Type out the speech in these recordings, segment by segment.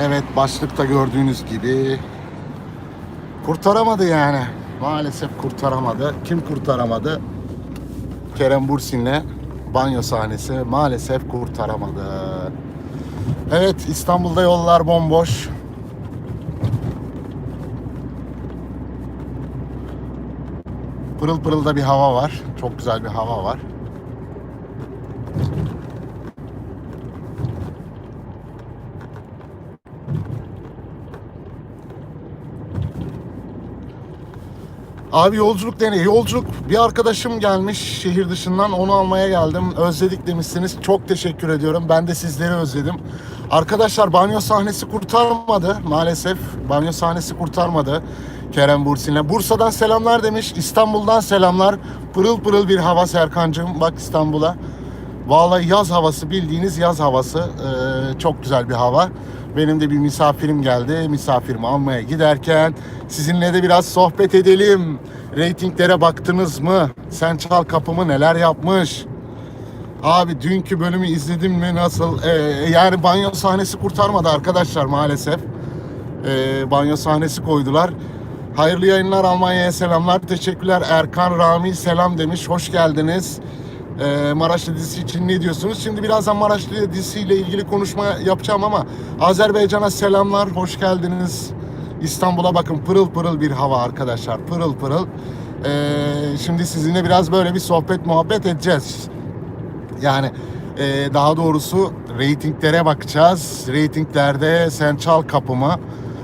Evet başlıkta gördüğünüz gibi kurtaramadı yani. Maalesef kurtaramadı. Kim kurtaramadı? Kerem Bursin'le banyo sahnesi maalesef kurtaramadı. Evet İstanbul'da yollar bomboş. Pırıl pırıl da bir hava var. Çok güzel bir hava var. Abi yolculuk deney. Yolculuk bir arkadaşım gelmiş şehir dışından onu almaya geldim. Özledik demişsiniz. Çok teşekkür ediyorum. Ben de sizleri özledim. Arkadaşlar banyo sahnesi kurtarmadı maalesef. Banyo sahnesi kurtarmadı Kerem Bursin'le. Bursa'dan selamlar demiş. İstanbul'dan selamlar. Pırıl pırıl bir hava Serkancığım. Bak İstanbul'a. Vallahi yaz havası bildiğiniz yaz havası. Ee, çok güzel bir hava. Benim de bir misafirim geldi. Misafirimi almaya giderken sizinle de biraz sohbet edelim. Ratinglere baktınız mı? Sen çal kapımı neler yapmış? Abi dünkü bölümü izledim mi nasıl? Ee, yani banyo sahnesi kurtarmadı arkadaşlar maalesef. Ee, banyo sahnesi koydular. Hayırlı yayınlar Almanya'ya selamlar. Teşekkürler Erkan Rami selam demiş. Hoş geldiniz. Ee, Maraşlı dizisi için ne diyorsunuz? Şimdi birazdan Maraşlı dizisiyle ilgili konuşma yapacağım ama Azerbaycan'a selamlar. Hoş geldiniz. İstanbul'a bakın pırıl pırıl bir hava arkadaşlar. Pırıl pırıl. Ee, şimdi sizinle biraz böyle bir sohbet muhabbet edeceğiz. Yani e, daha doğrusu reytinglere bakacağız. Reytinglerde Sen Çal Kapımı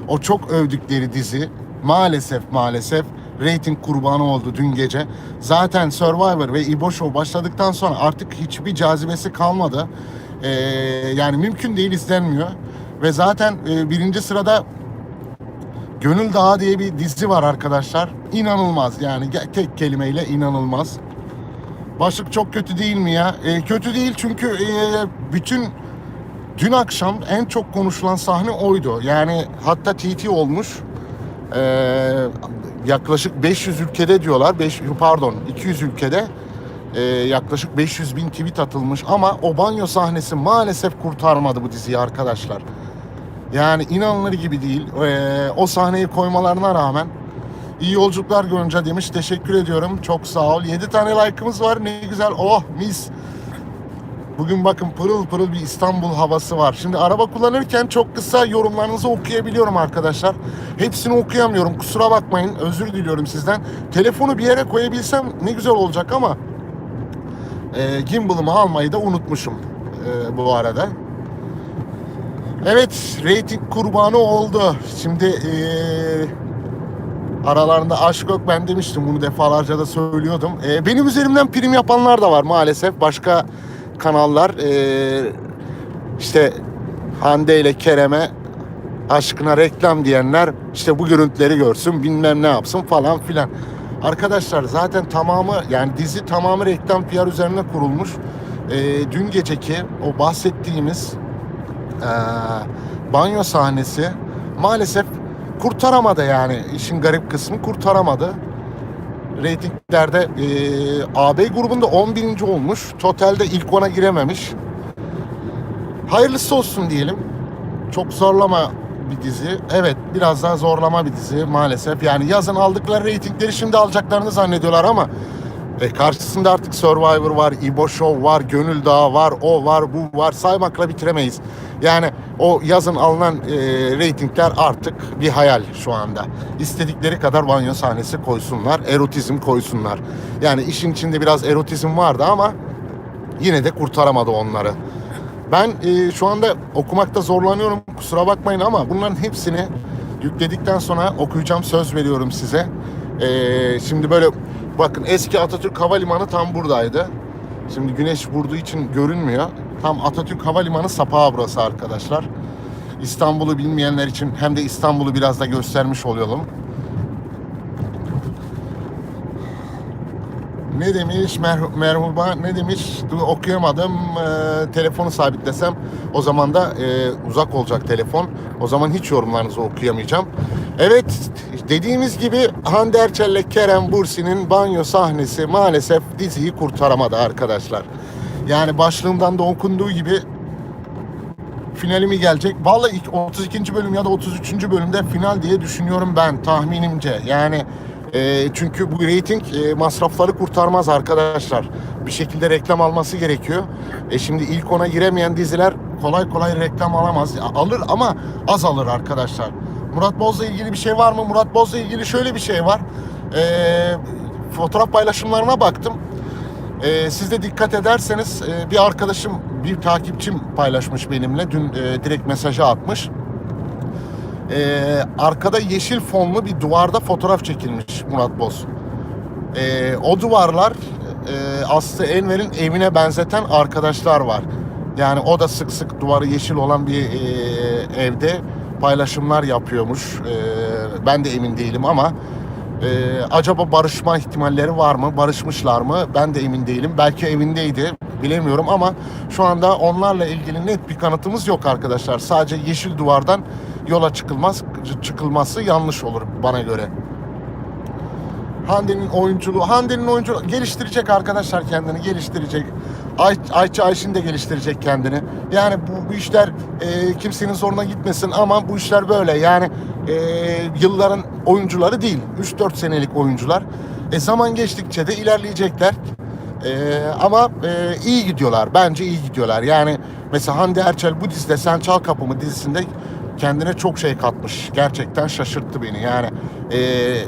o çok övdükleri dizi maalesef maalesef reyting kurbanı oldu dün gece. Zaten Survivor ve İbo Show başladıktan sonra artık hiçbir cazibesi kalmadı. E, yani mümkün değil izlenmiyor. Ve zaten e, birinci sırada Gönül Dağı diye bir dizi var arkadaşlar. İnanılmaz yani tek kelimeyle inanılmaz. Başlık çok kötü değil mi ya? E, kötü değil çünkü e, bütün dün akşam en çok konuşulan sahne oydu. Yani hatta TT olmuş. E, yaklaşık 500 ülkede diyorlar. 5 pardon 200 ülkede e, yaklaşık 500 bin tweet atılmış ama o banyo sahnesi maalesef kurtarmadı bu diziyi arkadaşlar. Yani inanılır gibi değil. E, o sahneyi koymalarına rağmen İyi yolculuklar Gonca demiş. Teşekkür ediyorum. Çok sağ ol. 7 tane like'ımız var. Ne güzel. Oh mis. Bugün bakın pırıl pırıl bir İstanbul havası var. Şimdi araba kullanırken çok kısa yorumlarınızı okuyabiliyorum arkadaşlar. Hepsini okuyamıyorum. Kusura bakmayın. Özür diliyorum sizden. Telefonu bir yere koyabilsem ne güzel olacak ama e, gimbal'ımı almayı da unutmuşum e, bu arada. Evet, reyting kurbanı oldu. Şimdi eee Aralarında aşk yok ben demiştim bunu defalarca da söylüyordum. Ee, benim üzerimden prim yapanlar da var maalesef. Başka kanallar ee, işte Hande ile Kerem'e aşkına reklam diyenler işte bu görüntüleri görsün bilmem ne yapsın falan filan. Arkadaşlar zaten tamamı yani dizi tamamı reklam PR üzerine kurulmuş. Ee, dün geceki o bahsettiğimiz ee, banyo sahnesi maalesef kurtaramadı yani işin garip kısmı kurtaramadı. Ratinglerde e, AB grubunda 11. olmuş. Totalde ilk ona girememiş. Hayırlısı olsun diyelim. Çok zorlama bir dizi. Evet biraz daha zorlama bir dizi maalesef. Yani yazın aldıkları reytingleri şimdi alacaklarını zannediyorlar ama e, karşısında artık Survivor var, İbo Show var, Gönül Dağı var, o var, bu var. Saymakla bitiremeyiz. Yani o yazın alınan e, reytingler artık bir hayal şu anda. İstedikleri kadar banyo sahnesi koysunlar, erotizm koysunlar. Yani işin içinde biraz erotizm vardı ama yine de kurtaramadı onları. Ben e, şu anda okumakta zorlanıyorum kusura bakmayın ama bunların hepsini yükledikten sonra okuyacağım söz veriyorum size. E, şimdi böyle bakın eski Atatürk Havalimanı tam buradaydı. Şimdi güneş vurduğu için görünmüyor. Tam Atatürk Havalimanı sapağı burası arkadaşlar. İstanbul'u bilmeyenler için hem de İstanbul'u biraz da göstermiş olalım. Ne demiş mer merhuba ne demiş okuyamadım ee, telefonu sabitlesem o zaman da e, uzak olacak telefon o zaman hiç yorumlarınızı okuyamayacağım evet dediğimiz gibi Hande Erçel'le Kerem Bursi'nin banyo sahnesi maalesef diziyi kurtaramadı arkadaşlar yani başlığımdan da okunduğu gibi finali mi gelecek? Vallahi ilk 32. bölüm ya da 33. bölümde final diye düşünüyorum ben tahminimce. Yani e, çünkü bu reyting e, masrafları kurtarmaz arkadaşlar. Bir şekilde reklam alması gerekiyor. E şimdi ilk ona giremeyen diziler kolay kolay reklam alamaz. Alır ama az alır arkadaşlar. Murat Boz'la ilgili bir şey var mı? Murat Boz'la ilgili şöyle bir şey var. E, fotoğraf paylaşımlarına baktım. Ee, siz de dikkat ederseniz e, bir arkadaşım, bir takipçim paylaşmış benimle. Dün e, direkt mesajı atmış. Ee, arkada yeşil fonlu bir duvarda fotoğraf çekilmiş Murat Boz. Ee, o duvarlar e, Aslı Enver'in evine benzeten arkadaşlar var. Yani o da sık sık duvarı yeşil olan bir e, evde paylaşımlar yapıyormuş. E, ben de emin değilim ama e, acaba barışma ihtimalleri var mı? Barışmışlar mı? Ben de emin değilim. Belki evindeydi. Bilemiyorum ama şu anda onlarla ilgili net bir kanıtımız yok arkadaşlar. Sadece yeşil duvardan yola çıkılmaz çıkılması yanlış olur bana göre. Hande'nin oyunculuğu, Hande'nin oyunculuğu geliştirecek arkadaşlar kendini geliştirecek. Ay, Ayça Ayşin de geliştirecek kendini. Yani bu, bu işler e, kimsenin zoruna gitmesin ama bu işler böyle. Yani e, yılların oyuncuları değil. 3-4 senelik oyuncular. E, zaman geçtikçe de ilerleyecekler. E, ama e, iyi gidiyorlar. Bence iyi gidiyorlar. Yani mesela Hande Erçel bu dizide Sen Çal Kapımı dizisinde kendine çok şey katmış. Gerçekten şaşırttı beni. Yani e,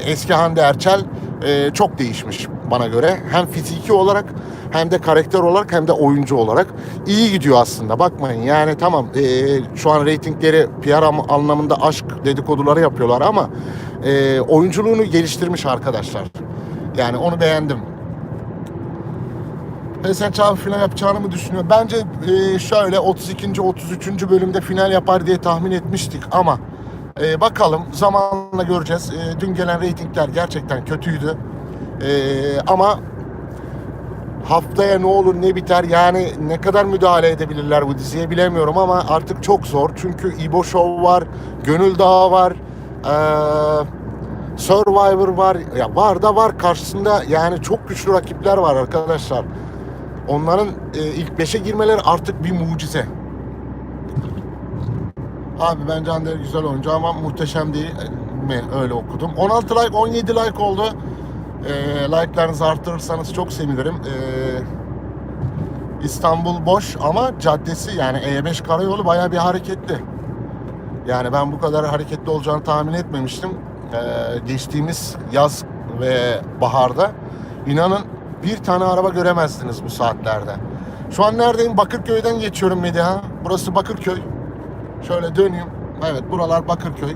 eski Hande Erçel e, çok değişmiş bana göre. Hem fiziki olarak hem de karakter olarak hem de oyuncu olarak iyi gidiyor aslında. Bakmayın yani tamam e, şu an reytingleri PR am- anlamında aşk dedikoduları yapıyorlar ama e, oyunculuğunu geliştirmiş arkadaşlar. Yani onu beğendim. Sen Çağ final yapacağını mı düşünüyor? Bence e, şöyle 32. 33. bölümde final yapar diye tahmin etmiştik ama e, bakalım zamanla göreceğiz. E, dün gelen reytingler gerçekten kötüydü. E, ama haftaya ne olur ne biter yani ne kadar müdahale edebilirler bu diziye bilemiyorum ama artık çok zor. Çünkü İbo Show var, Gönül Dağı var, e, Survivor var. Ya var da var karşısında yani çok güçlü rakipler var arkadaşlar. Onların e, ilk 5'e girmeleri artık bir mucize. Abi bence Hande güzel oyuncu ama muhteşem değil mi öyle okudum. 16 like 17 like oldu. E, like'larınızı arttırırsanız çok sevinirim. E, İstanbul boş ama caddesi yani E5 karayolu bayağı bir hareketli. Yani ben bu kadar hareketli olacağını tahmin etmemiştim. E, geçtiğimiz yaz ve baharda inanın bir tane araba göremezdiniz bu saatlerde. Şu an neredeyim? Bakırköy'den geçiyorum Mediha. Burası Bakırköy. Şöyle döneyim. Evet buralar Bakırköy.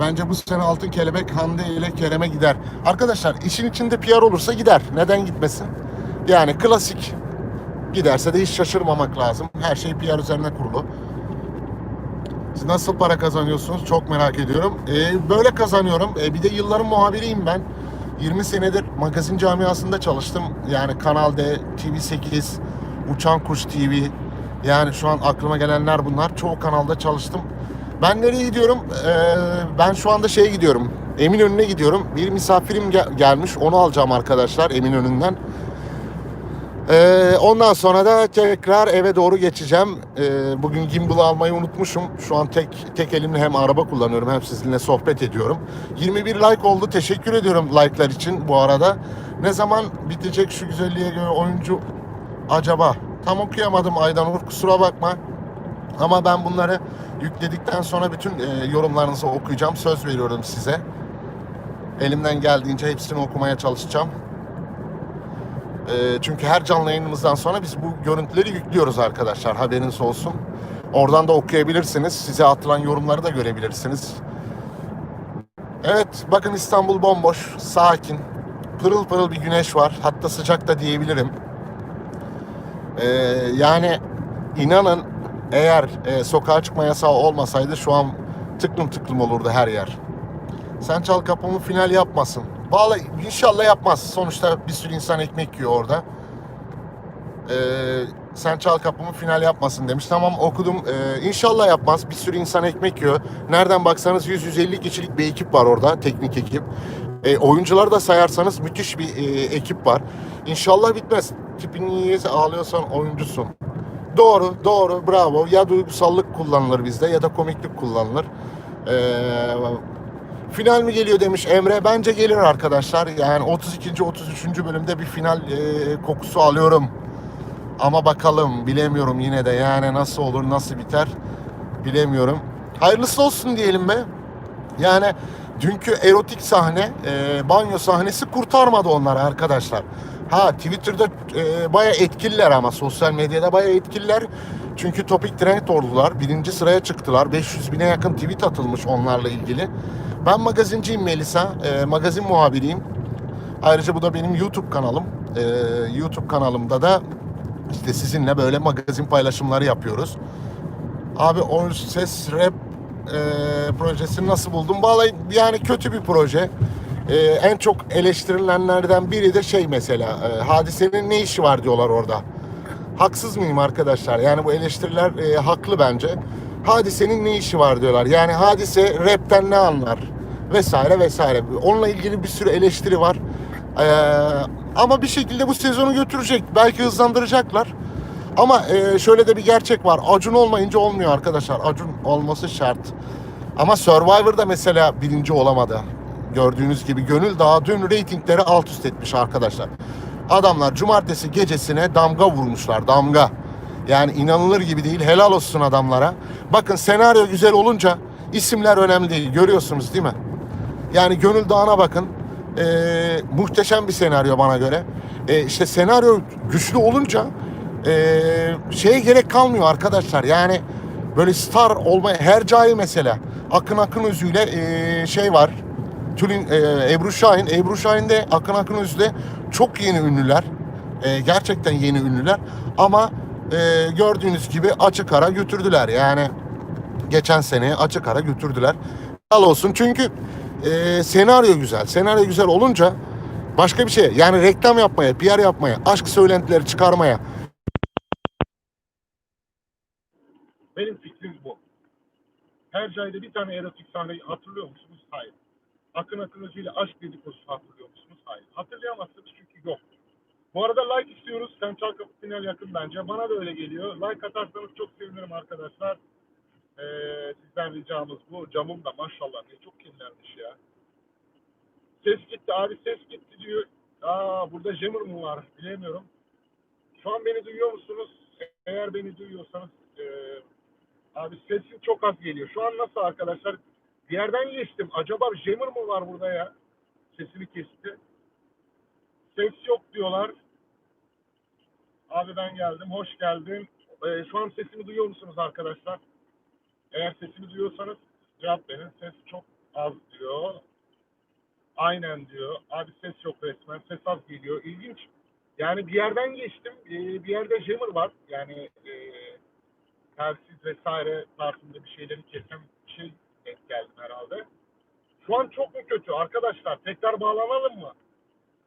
Bence bu sene Altın Kelebek Hande ile Kerem'e gider. Arkadaşlar işin içinde PR olursa gider. Neden gitmesin? Yani klasik. Giderse de hiç şaşırmamak lazım. Her şey PR üzerine kurulu. Siz nasıl para kazanıyorsunuz? Çok merak ediyorum. Ee, böyle kazanıyorum. Ee, bir de yılların muhabiriyim ben. 20 senedir magazin camiasında çalıştım. Yani Kanal D, TV8, Uçan Kuş TV. Yani şu an aklıma gelenler bunlar. Çoğu kanalda çalıştım. Ben nereye gidiyorum? Ee, ben şu anda şeye gidiyorum. Eminönü'ne gidiyorum. Bir misafirim gel- gelmiş. Onu alacağım arkadaşlar Eminönü'nden. Ee, ondan sonra da tekrar eve doğru geçeceğim. Ee, bugün gimbal'ı almayı unutmuşum. Şu an tek tek elimle hem araba kullanıyorum hem sizinle sohbet ediyorum. 21 like oldu. Teşekkür ediyorum like'lar için bu arada. Ne zaman bitecek şu güzelliğe göre oyuncu acaba? Tam okuyamadım Aydanur kusura bakma. Ama ben bunları yükledikten sonra bütün e, yorumlarınızı okuyacağım. Söz veriyorum size. Elimden geldiğince hepsini okumaya çalışacağım. E, çünkü her canlı yayınımızdan sonra biz bu görüntüleri yüklüyoruz arkadaşlar. Haberiniz olsun. Oradan da okuyabilirsiniz. Size atılan yorumları da görebilirsiniz. Evet bakın İstanbul bomboş, sakin. Pırıl pırıl bir güneş var. Hatta sıcak da diyebilirim. E, yani inanın eğer e, sokağa çıkma yasağı olmasaydı şu an tıklım tıklım olurdu her yer. Sen çal kapımı final yapmasın. Vallahi inşallah yapmaz. Sonuçta bir sürü insan ekmek yiyor orada. Ee, sen çal kapımı final yapmasın demiş. Tamam okudum. Ee, inşallah yapmaz. Bir sürü insan ekmek yiyor. Nereden baksanız 100-150 kişilik bir ekip var orada. Teknik ekip. Ee, oyuncuları da sayarsanız müthiş bir e, ekip var. İnşallah bitmez. Tipini niyeyse ağlıyorsan oyuncusun. Doğru, doğru, bravo. Ya duygusallık kullanılır bizde ya da komiklik kullanılır. Ee, final mi geliyor demiş Emre. Bence gelir arkadaşlar. Yani 32. 33. bölümde bir final e, kokusu alıyorum. Ama bakalım bilemiyorum yine de yani nasıl olur nasıl biter bilemiyorum. Hayırlısı olsun diyelim be. Yani dünkü erotik sahne, e, banyo sahnesi kurtarmadı onları arkadaşlar. Ha Twitter'da e, baya etkililer ama sosyal medyada baya etkililer. Çünkü topik trend oldular. Birinci sıraya çıktılar. 500 bine yakın tweet atılmış onlarla ilgili. Ben magazinciyim Melisa. E, magazin muhabiriyim. Ayrıca bu da benim YouTube kanalım. E, YouTube kanalımda da işte sizinle böyle magazin paylaşımları yapıyoruz. Abi o ses rap e, projesini nasıl buldun? Vallahi yani kötü bir proje. E, en çok eleştirilenlerden biri de şey mesela e, hadisenin ne işi var diyorlar orada. Haksız mıyım arkadaşlar? Yani bu eleştiriler e, haklı bence. Hadisenin ne işi var diyorlar. Yani hadise rapten ne anlar? Vesaire vesaire. Onunla ilgili bir sürü eleştiri var. E, ama bir şekilde bu sezonu götürecek. Belki hızlandıracaklar. Ama e, şöyle de bir gerçek var. Acun olmayınca olmuyor arkadaşlar. Acun olması şart. Ama Survivor'da mesela birinci olamadı. Gördüğünüz gibi Gönül daha dün reytingleri alt üst etmiş arkadaşlar. Adamlar cumartesi gecesine damga vurmuşlar. Damga. Yani inanılır gibi değil. Helal olsun adamlara. Bakın senaryo güzel olunca isimler önemli değil. Görüyorsunuz değil mi? Yani Gönül Dağı'na bakın. Ee, muhteşem bir senaryo bana göre. Ee, işte senaryo güçlü olunca ee, şeye gerek kalmıyor arkadaşlar. Yani böyle star olmaya her cahil mesela. Akın Akın Özü'yle ee, şey var. Tülin ee, Ebru Şahin. Ebru Şahin de Akın Akın Özü'de çok yeni ünlüler. Ee, gerçekten yeni ünlüler. Ama ee, gördüğünüz gibi açık ara götürdüler. Yani geçen sene açık ara götürdüler. Al olsun çünkü e, senaryo güzel. Senaryo güzel olunca başka bir şey yani reklam yapmaya, PR yapmaya, aşk söylentileri çıkarmaya Benim fikrim bu. Her cayda bir tane erotik sahneyi hatırlıyor musunuz? Hayır. Akın Akın ile aşk dedikodusu hatırlıyor musunuz? Hayır. Hatırlayamazsınız çünkü. Bu arada like istiyoruz. Central Cup final yakın bence. Bana da öyle geliyor. Like atarsanız çok sevinirim arkadaşlar. Ee, sizden ricamız bu. Camım da maşallah ne çok kirlenmiş ya. Ses gitti abi ses gitti diyor. Aa burada jammer mı var bilemiyorum. Şu an beni duyuyor musunuz? Eğer beni duyuyorsanız e, Abi sesin çok az geliyor. Şu an nasıl arkadaşlar? Bir yerden geçtim. Acaba jammer mı var burada ya? Sesini kesti. Ses yok diyorlar. Abi ben geldim. Hoş geldin. Ee, şu an sesimi duyuyor musunuz arkadaşlar? Eğer sesimi duyuyorsanız cevap verin. Ses çok az diyor. Aynen diyor. Abi ses yok resmen. Ses az geliyor. İlginç. Yani bir yerden geçtim. Ee, bir yerde jammer var. Yani eee telsiz vesaire tarzında bir şeyleri kesen bir şey denk geldim herhalde. Şu an çok mu kötü arkadaşlar? Tekrar bağlanalım mı?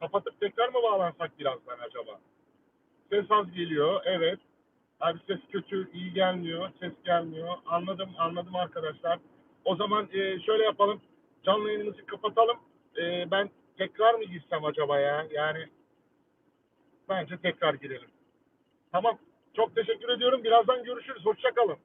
Kapatıp tekrar mı bağlansak birazdan acaba? Ses az geliyor. Evet. Abi ses kötü, iyi gelmiyor. Ses gelmiyor. Anladım, anladım arkadaşlar. O zaman e, şöyle yapalım. Canlı yayınımızı kapatalım. E, ben tekrar mı girsem acaba ya? Yani bence tekrar girelim. Tamam. Çok teşekkür ediyorum. Birazdan görüşürüz. Hoşça kalın.